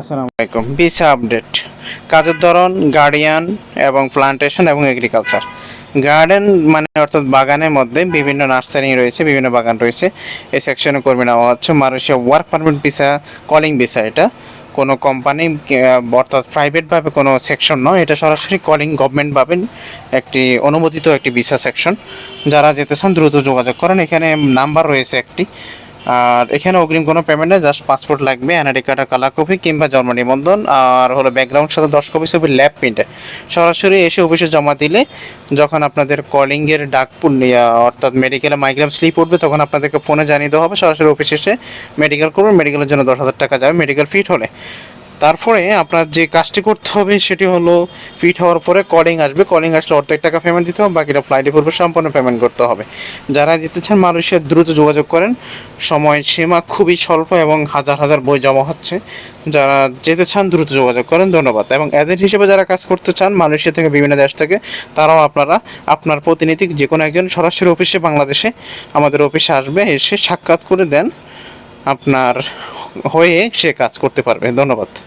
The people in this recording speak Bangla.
আসসালামু আলাইকুম। ভিসা আপডেট কাজের ধরন গার্ডিয়ান এবং প্লান্টেশন এবং এগ্রিকালচার গার্ডেন মানে অর্থাৎ বাগানের মধ্যে বিভিন্ন নার্সারি রয়েছে, বিভিন্ন বাগান রয়েছে। এই সেকশনে কর্মী নেওয়া হচ্ছে। Malaysia work permit visa calling visa এটা। কোনো কোম্পানি অর্থাৎ প্রাইভেটভাবে কোনো সেকশন নয়। এটা সরাসরি কলিং গভর্নমেন্টভাবে একটি অনুমোদিত একটি ভিসা সেকশন যারা যেতে চান, দ্রুত যোগাযোগ করেন। এখানে নাম্বার রয়েছে একটি। আর এখানে অগ্রিম কোনো পেমেন্ট নেই জাস্ট পাসপোর্ট লাগবে এনআইডি কার্ডের কালার কপি কিংবা জন্ম নিবন্ধন আর হলো ব্যাকগ্রাউন্ড সাথে দশ কপি ছবি ল্যাব প্রিন্ট সরাসরি এসে অফিসে জমা দিলে যখন আপনাদের কলিংয়ের ডাক অর্থাৎ মেডিকেলে মাইগ্রাম স্লিপ উঠবে, তখন আপনাদেরকে ফোনে জানিয়ে দেওয়া হবে। সরাসরি অফিসে এসে মেডিকেল করবেন মেডিকেলের জন্য দশ হাজার টাকা যাবে মেডিকেল ফিট হলে তারপরে আপনার যে কাজটি করতে হবে সেটি হলো ফিট হওয়ার পরে কলিং আসবে। কলিং আসলে অর্ধেক টাকা পেমেন্ট দিতে হবে, বাকিটা ফ্লাইটে পূর্বে সম্পূর্ণ পেমেন্ট করতে হবে। যারা যেতে চান মানুষের দ্রুত যোগাযোগ করেন। সময় সীমা খুবই স্বল্প এবং হাজার হাজার বই জমা হচ্ছে। যারা যেতে চান দ্রুত যোগাযোগ করেন, ধন্যবাদ। এবং এজেন্ট হিসেবে যারা কাজ করতে চান মালয়েশিয়া থেকে বিভিন্ন দেশ থেকে, তারাও আপনারা, আপনার প্রতিনিধি যে কোনো একজন সরাসরি অফিসে বাংলাদেশে আমাদের অফিসে আসবে, এসে সাক্ষাৎ করে দেন। আপনার হয়ে সে কাজ করতে পারবে। ধন্যবাদ।